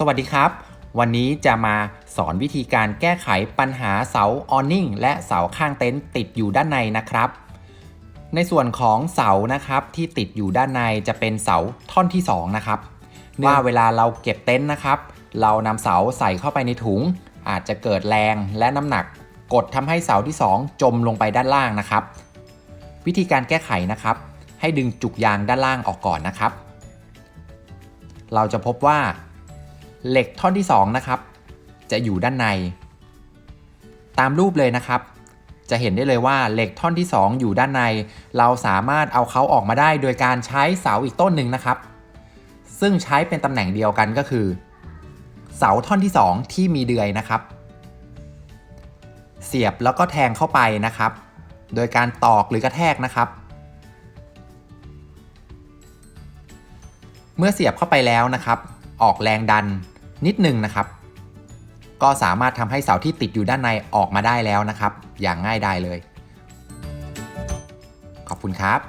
สวัสดีครับ วันนี้จะมาสอนวิธีการแก้ไขปัญหาเสาออนนิ่งและเสาข้างเต็นท์ติดอยู่ด้านในนะครับ ในส่วนของเสานะครับที่ติดอยู่ด้านในจะเป็นเสาท่อนที่สองนะครับ ว่าเวลาเราเก็บเต็นท์นะครับ เรานำเสาใส่เข้าไปในถุง อาจจะเกิดแรงและน้ำหนัก กดทำให้เสาที่สองจมลงไปด้านล่างนะครับ วิธีการแก้ไขนะครับ ให้ดึงจุกยางด้านล่างออกก่อนนะครับ เราจะพบว่า เหล็กท่อนที่2นะครับ จะอยู่ด้านใน ตามรูปเลยนะครับ จะเห็นได้เลยว่าเหล็กท่อนที่ 2 อยู่ด้านใน เราสามารถเอาเขาออกมาได้โดยการใช้เสาอีกต้นหนึ่งนะครับ ซึ่งใช้เป็นตำแหน่งเดียวกันก็คือ เสาท่อนที่ 2 ที่มีเดือยนะครับ เสียบแล้วก็แทงเข้าไปนะครับ โดยการตอกหรือกระแทกนะครับเมื่อเสียบเข้าไปแล้วนะครับ ออกแรงดัน นิดหนึ่งนะครับ ก็สามารถทำให้เสาที่ติดอยู่ด้านในออกมาได้แล้วนะครับ อย่างง่ายดายเลย ขอบคุณครับ